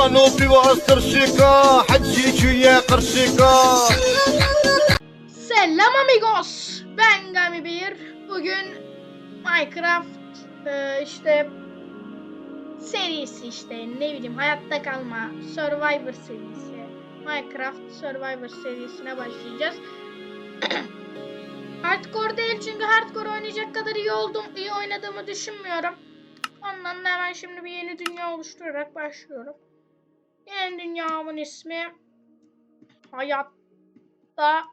نوبي وعصر شيكا حجي ويا قرشيكا Selam amigos. Ben Gami Bir. Bugün Minecraft e, işte serisi işte ne bileyim hayatta kalma Survivor serisi. Minecraft Survivor serisine başlayacağız. hardcore değil çünkü hardcore oynayacak kadar iyi oldum, iyi oynadığımı düşünmüyorum. Ondan da hemen şimdi bir yeni dünya oluşturarak başlıyorum. Yeni dünyamın ismi Hayatta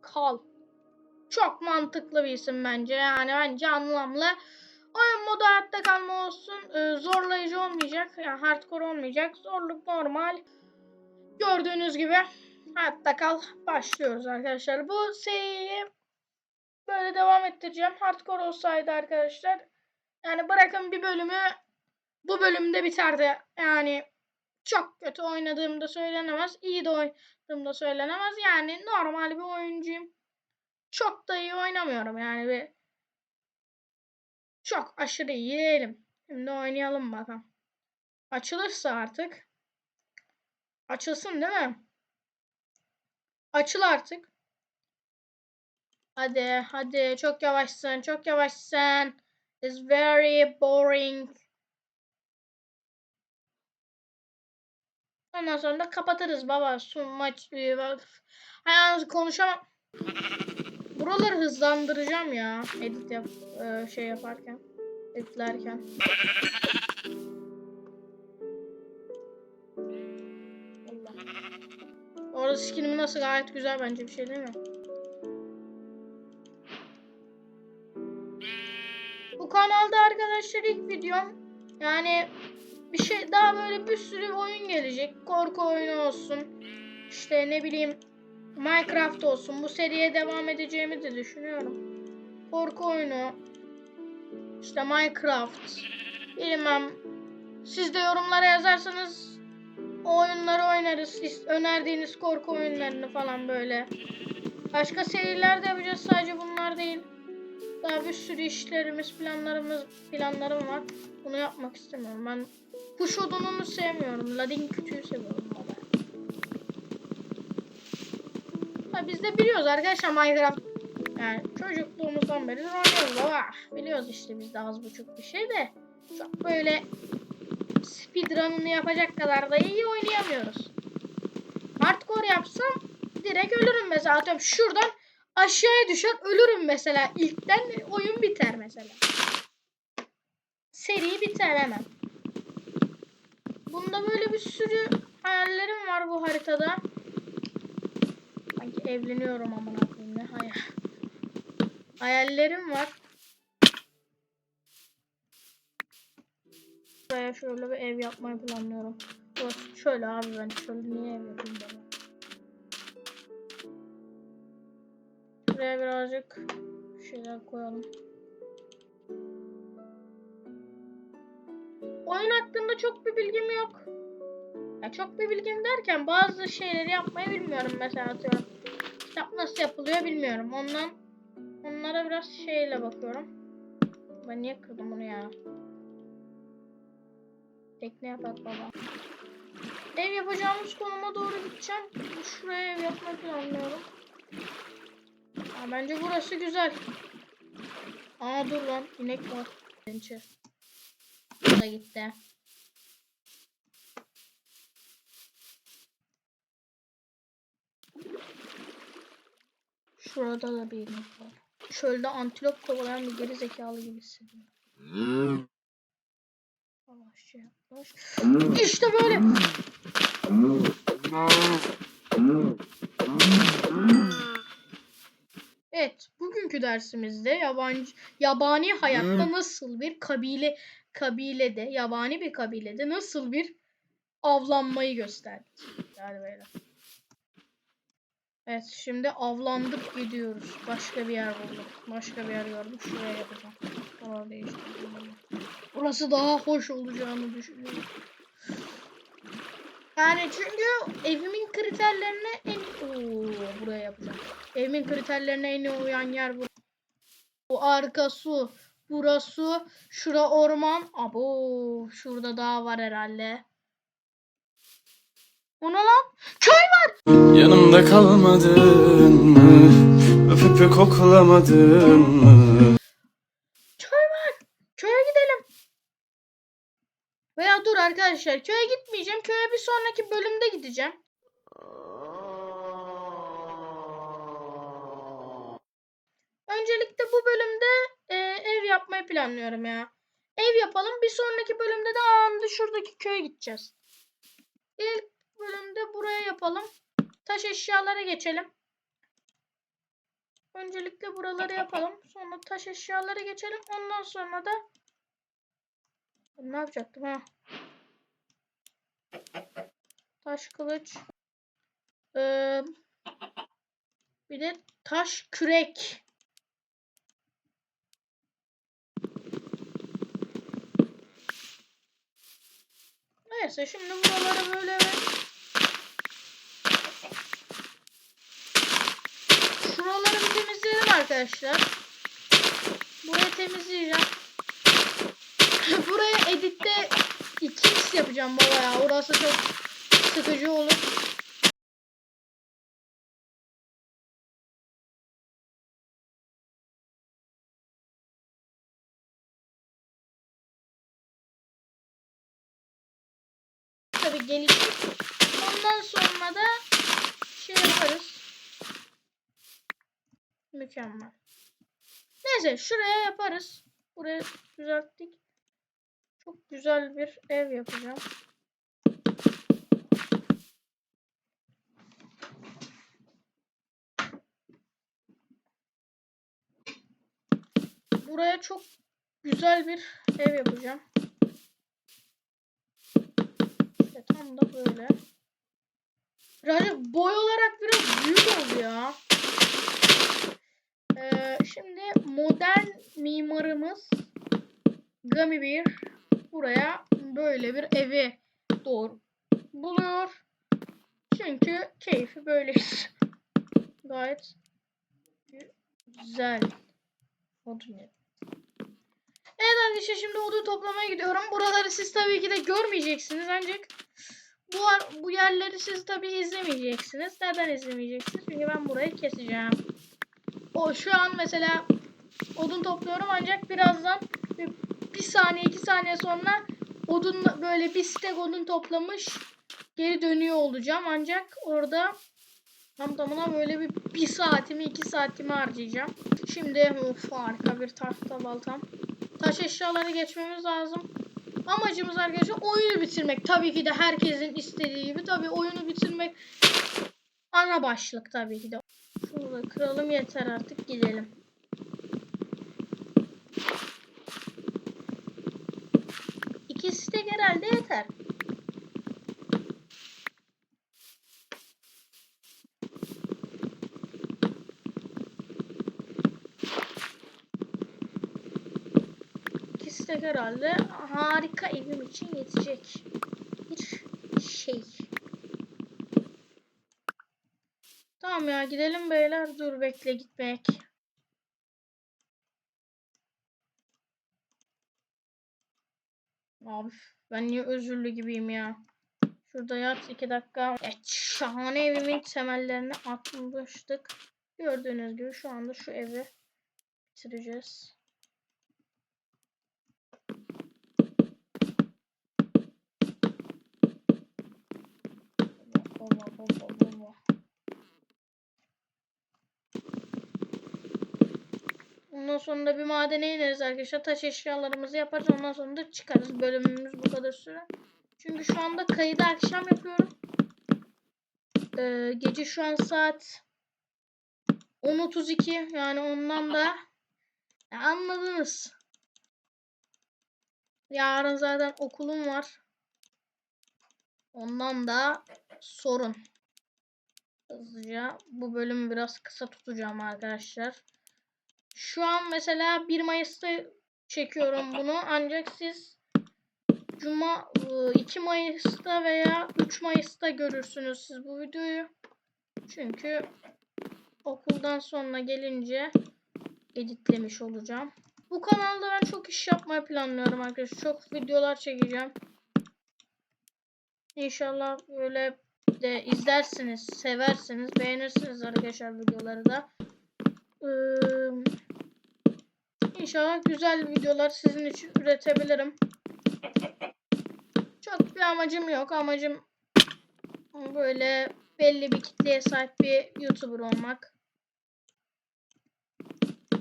Kal. Çok mantıklı bir isim bence. Yani bence anlamlı. Oyun modu hayatta kalma olsun. Ee, zorlayıcı olmayacak. Yani hardcore olmayacak. Zorluk normal. Gördüğünüz gibi hayatta kal. Başlıyoruz arkadaşlar. Bu seriyi böyle devam ettireceğim. Hardcore olsaydı arkadaşlar. Yani bırakın bir bölümü bu bölümde biterdi. Yani çok kötü oynadığımda söylenemez. İyi de oynadığımda söylenemez. Yani normal bir oyuncuyum. Çok da iyi oynamıyorum yani bir çok aşırı iyi değilim. Şimdi oynayalım bakalım. Açılırsa artık. Açılsın değil mi? Açıl artık. Hadi hadi çok yavaşsın çok yavaşsın. It's very boring. Ondan sonra da kapatırız baba. Su maç. Hayır konuşamam. Buraları hızlandıracağım ya. Edit yap e, şey yaparken. Editlerken. Allah. Orada skinimi nasıl gayet güzel bence bir şey değil mi? Bu kanalda arkadaşlar ilk videom. Yani bir şey daha böyle bir sürü oyun gelecek. Korku oyunu olsun. İşte ne bileyim Minecraft olsun. Bu seriye devam edeceğimi de düşünüyorum. Korku oyunu. işte Minecraft. Bilmem. Siz de yorumlara yazarsanız o oyunları oynarız. Önerdiğiniz korku oyunlarını falan böyle. Başka seriler de yapacağız. Sadece bunlar değil. Daha bir sürü işlerimiz, planlarımız, planlarım var. Bunu yapmak istemiyorum. Ben kuş odununu sevmiyorum. Ladin kütüğü seviyorum. baba. Ha, biz de biliyoruz arkadaşlar Minecraft. Yani çocukluğumuzdan beri oynuyoruz baba. Biliyoruz işte biz de az buçuk bir şey de. Çok böyle speedrun'ını yapacak kadar da iyi oynayamıyoruz. Hardcore yapsam direkt ölürüm mesela. Atıyorum şuradan aşağıya düşer ölürüm mesela. İlkten oyun biter mesela. Seri biter hemen. Bunda böyle bir sürü hayallerim var bu haritada. Sanki evleniyorum koyayım ne hayal. Hayallerim var. Buraya şöyle bir ev yapmayı planlıyorum. Şöyle abi ben şöyle niye ev yapayım bana. Buraya birazcık şeyler koyalım. Oyun hakkında çok bir bilgim yok. Ya çok bir bilgim derken bazı şeyleri yapmayı bilmiyorum mesela atıyorum. Kitap nasıl yapılıyor bilmiyorum. Ondan onlara biraz şeyle bakıyorum. Ben niye kırdım bunu ya? Tekne yapak baba. Ev yapacağımız konuma doğru gideceğim. Şuraya ev yapmayı planlıyorum. Aa, bence burası güzel. Aa dur lan inek var. Bence. Bu da gitti. Şurada da bir inek var. Çölde antilop kovalayan bir geri zekalı gibi hissediyorum. Yavaşça yaklaş. İşte böyle. Evet, bugünkü dersimizde yabancı yabani hayatta nasıl bir kabile kabilede, yabani bir kabilede nasıl bir avlanmayı gösterdik. Yani böyle. Evet, şimdi avlandık gidiyoruz. Başka bir yer bulduk. Başka bir yer gördüm. Şuraya yapacağım. Değiştirdim. Burası daha hoş olacağını düşünüyorum. Yani çünkü evimin kriterlerine en... Oo, buraya yapacağım. Evimin kriterlerine en iyi uyan yer bu. Bu arka su. Burası. Şura orman. Abo. Şurada dağ var herhalde. O ne lan? Köy var. Yanımda kalmadın mı? Öpüp koklamadın mı? Köy var. Köye gidelim. Veya dur arkadaşlar. Köye gitmeyeceğim. Köye bir sonraki bölümde gideceğim. Öncelikle bu bölümde e, ev yapmayı planlıyorum ya. Ev yapalım. Bir sonraki bölümde de anında şuradaki köye gideceğiz. İlk bölümde buraya yapalım. Taş eşyalara geçelim. Öncelikle buraları yapalım. Sonra taş eşyalara geçelim. Ondan sonra da ne yapacaktım ha? Taş kılıç. Ee, bir de taş kürek. Neyse şimdi buraları böyle Şuraları bir temizleyelim arkadaşlar. Burayı temizleyeceğim. Buraya editte 2x yapacağım baba ya. Orası çok sıkıcı olur. Tabii gelişir. Ondan sonra da şey yaparız. Mükemmel. Neyse şuraya yaparız. Buraya düzelttik. Çok güzel bir ev yapacağım. Buraya çok güzel bir ev yapacağım. İşte tam da böyle. Birazcık boy olarak biraz büyük oldu ya. Ee, şimdi modern mimarımız Gummy Bear buraya böyle bir evi doğru buluyor. Çünkü keyfi böyle. Gayet güzel. Odun. Evet arkadaşlar şimdi odun toplamaya gidiyorum. Buraları siz tabii ki de görmeyeceksiniz ancak bu bu yerleri siz tabii izlemeyeceksiniz. Neden izlemeyeceksiniz? Çünkü ben burayı keseceğim. O şu an mesela odun topluyorum ancak birazdan bir, bir saniye iki saniye sonra odun böyle bir stek odun toplamış geri dönüyor olacağım ancak orada tam tamına böyle bir bir saatimi iki saatimi harcayacağım. Şimdi of harika bir tahta baltam. Taş eşyalara geçmemiz lazım. Amacımız arkadaşlar oyunu bitirmek. Tabii ki de herkesin istediği gibi. Tabii oyunu bitirmek ana başlık tabii ki de. Şunu da kıralım yeter artık gidelim. İkisi de herhalde yeter. İkisi de herhalde harika evim için yetecek bir şey. Tamam ya gidelim beyler. Dur bekle gitmek. Abi ben niye özürlü gibiyim ya. Şurada yat iki dakika. Evet şahane evimin temellerini atmıştık. Gördüğünüz gibi şu anda şu evi bitireceğiz. Baba baba baba. Ondan sonra da bir madene ineriz arkadaşlar. Taş eşyalarımızı yaparız. Ondan sonra da çıkarız. Bölümümüz bu kadar süre. Çünkü şu anda kaydı akşam yapıyorum. Ee, gece şu an saat 10.32 yani ondan da Ya anladınız. Yarın zaten okulum var. Ondan da sorun. Hızlıca bu bölümü biraz kısa tutacağım arkadaşlar. Şu an mesela 1 Mayıs'ta çekiyorum bunu. Ancak siz Cuma ıı, 2 Mayıs'ta veya 3 Mayıs'ta görürsünüz siz bu videoyu. Çünkü okuldan sonra gelince editlemiş olacağım. Bu kanalda ben çok iş yapmayı planlıyorum arkadaşlar. Çok videolar çekeceğim. İnşallah böyle de izlersiniz, seversiniz, beğenirsiniz arkadaşlar videoları da. Ee, İnşallah güzel videolar sizin için üretebilirim. Çok bir amacım yok. Amacım böyle belli bir kitleye sahip bir YouTuber olmak.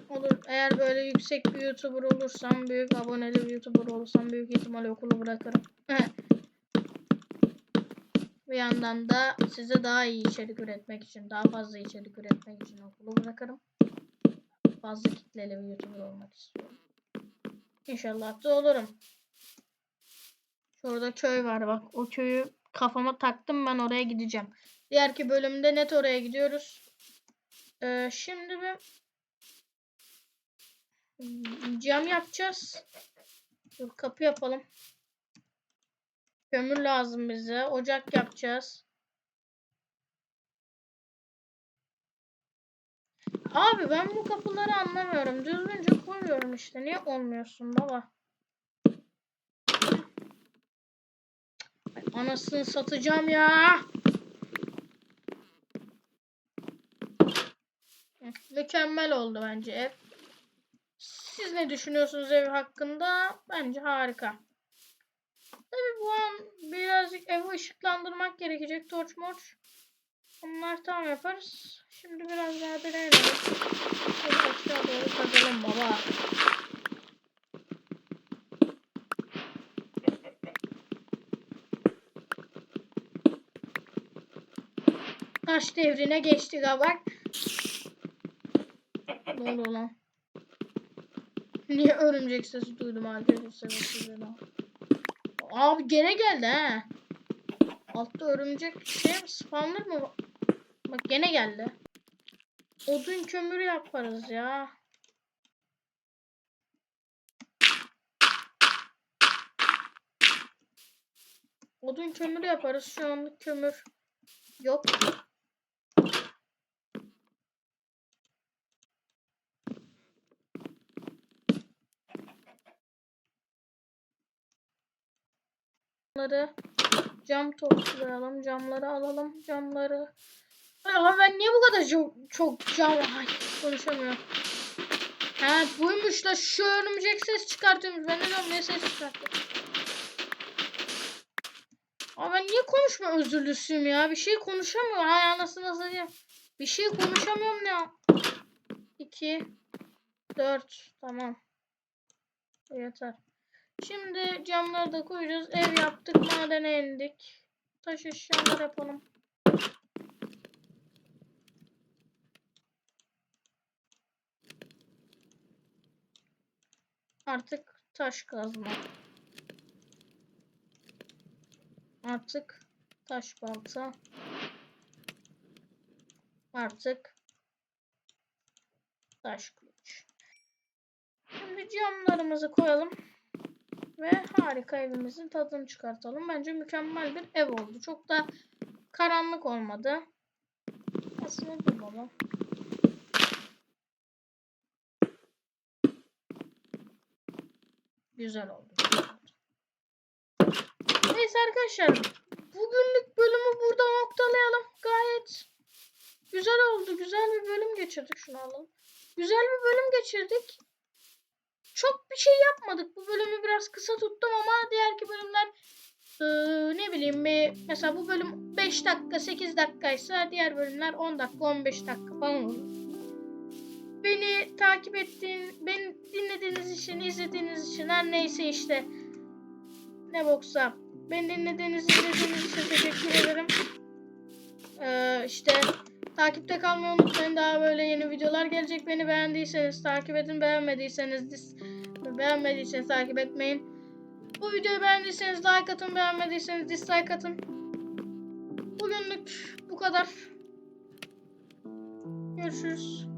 Olur. Eğer böyle yüksek bir YouTuber olursam, büyük aboneli bir YouTuber olursam büyük ihtimalle okulu bırakırım. bir yandan da size daha iyi içerik üretmek için, daha fazla içerik üretmek için okulu bırakırım. Fazla kitleli bir YouTuber olmak istiyorum. İnşallah da olurum. Şurada köy var bak. O köyü kafama taktım ben oraya gideceğim. Diğerki bölümde net oraya gidiyoruz. Ee, şimdi bir Hmm, cam yapacağız. Dur kapı yapalım. Kömür lazım bize. Ocak yapacağız. Abi ben bu kapıları anlamıyorum. Düzgünce koyuyorum işte. Niye olmuyorsun baba? Anasını satacağım ya. Mükemmel oldu bence ev. Siz ne düşünüyorsunuz ev hakkında? Bence harika. Tabii bu an birazcık evi ışıklandırmak gerekecek. Torç morç. Bunlar tam yaparız. Şimdi biraz daha deneyelim. Şöyle aşağı doğru kazalım baba. Taş devrine geçtik bak. Ne oldu lan? Niye örümcek sesi duydum arkadaşlar. Abi gene geldi ha. Altta örümcek şey mi spawner mı? Bak gene geldi. Odun kömürü yaparız ya. Odun kömürü yaparız. Şu anlık kömür yok. Camları cam toplayalım. Camları alalım. Camları. Ay, ama ben niye bu kadar çok, çok cam... Ay konuşamıyorum. Ha buymuş da şu örümcek ses çıkartıyormuş. Ben de ne ses çıkartıyor. Ama ben niye konuşma özürlüsüyüm ya? Bir şey konuşamıyorum. Hay anasını satayım. Bir şey konuşamıyorum ne? 2 4 Tamam. Yeter. Şimdi camları da koyacağız. Ev yaptık. Madene indik. Taş eşyalar yapalım. Artık taş kazma. Artık taş balta. Artık taş kılıç. Şimdi camlarımızı koyalım. Ve harika evimizin tadını çıkartalım. Bence mükemmel bir ev oldu. Çok da karanlık olmadı. Aslında dur baba. Güzel oldu. Neyse arkadaşlar. Bugünlük bölümü burada noktalayalım. Gayet güzel oldu. Güzel bir bölüm geçirdik. Şunu alalım. Güzel bir bölüm geçirdik. Çok bir şey yapmadık. Bu bölümü biraz kısa tuttum ama diğerki bölümler eee, ne bileyim bir, mesela bu bölüm 5 dakika 8 dakikaysa diğer bölümler 10 dakika 15 dakika falan olur. Beni takip ettiğin, beni dinlediğiniz için, izlediğiniz için her neyse işte ne boksa beni dinlediğiniz, izlediğiniz için teşekkür ederim. Ee, işte takipte kalmayı unutmayın. Daha böyle yeni videolar gelecek. Beni beğendiyseniz takip edin. Beğenmediyseniz beğenmediyseniz takip etmeyin. Bu videoyu beğendiyseniz like atın. Beğenmediyseniz dislike atın. Bugünlük bu kadar. Görüşürüz.